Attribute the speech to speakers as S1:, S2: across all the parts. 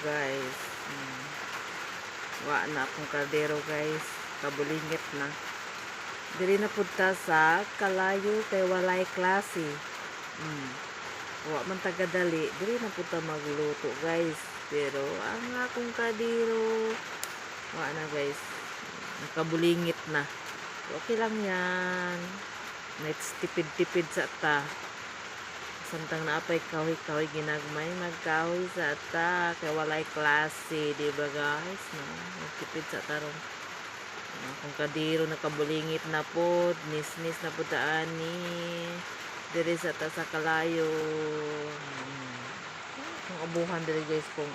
S1: guys. Hmm. Wa na akong kaldero guys. Kabulingit na. Diri na punta sa kalayo kay walay klase. Hmm. Wa man tagadali. Diri na punta magluto guys. Pero ang akong kaldero wa na guys. Nakabulingit na. Okay lang yan. Next tipid-tipid sa ta. Samtang naapay kahoy-kahoy ginagmay magkahoy sa ta kay walay klase, di ba guys? No, nagtipid sa tarong. Uh, kung kadiro nakabulingit na po, nis-nis na po daan ni diri sa ta sa kalayo. Hmm. Kung abuhan diri guys kung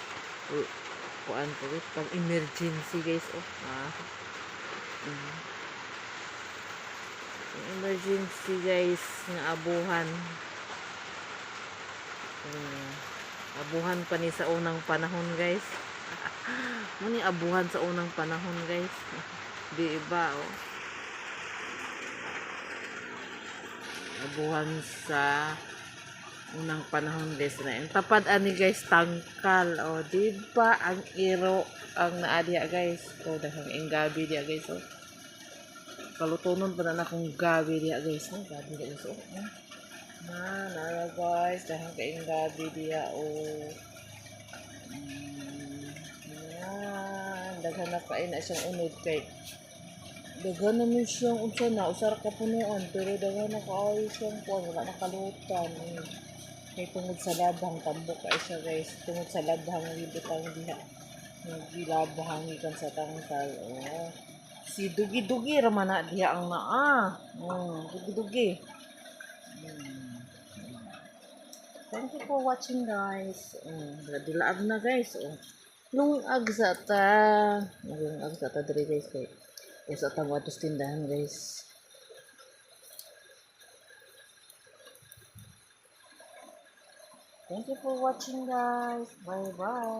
S1: kuan po pang emergency guys oh. Ah. Mm. Yung emergency guys nga abuhan Mm. abuhan pa ni sa unang panahon guys. Muni abuhan sa unang panahon guys. Di ba oh? Abuhan sa unang panahon guys na yung tapad ani guys tangkal oh. Di ba ang iro ang naadya guys? Oh dahang ang gabi dia guys oh. Kalutunon pa na akong gabi dia guys oh gabi dia guys oh. Na, nara guys, dahil kaing gabi diya o. Yan, daghan na kain na siyang unod kay. Daghan naman siyang unsa na, usar ka punuan, pero daghan na kaayo siyang kuan, wala nakalutan. Kay tungod sa labhang, tambok kay siya guys, tungod sa labhang, libutang diha. Nagilabhang ikan sa tangkal, oh. Si dugi-dugi raman na diha ang naa. Mm, dugi-dugi. Thank you for watching guys. Um, dilaag na guys. Oh. Lungag sa ta. Lungag sa ta guys kay. Kay sa tang watos tindahan guys. Thank you for watching guys. Bye bye.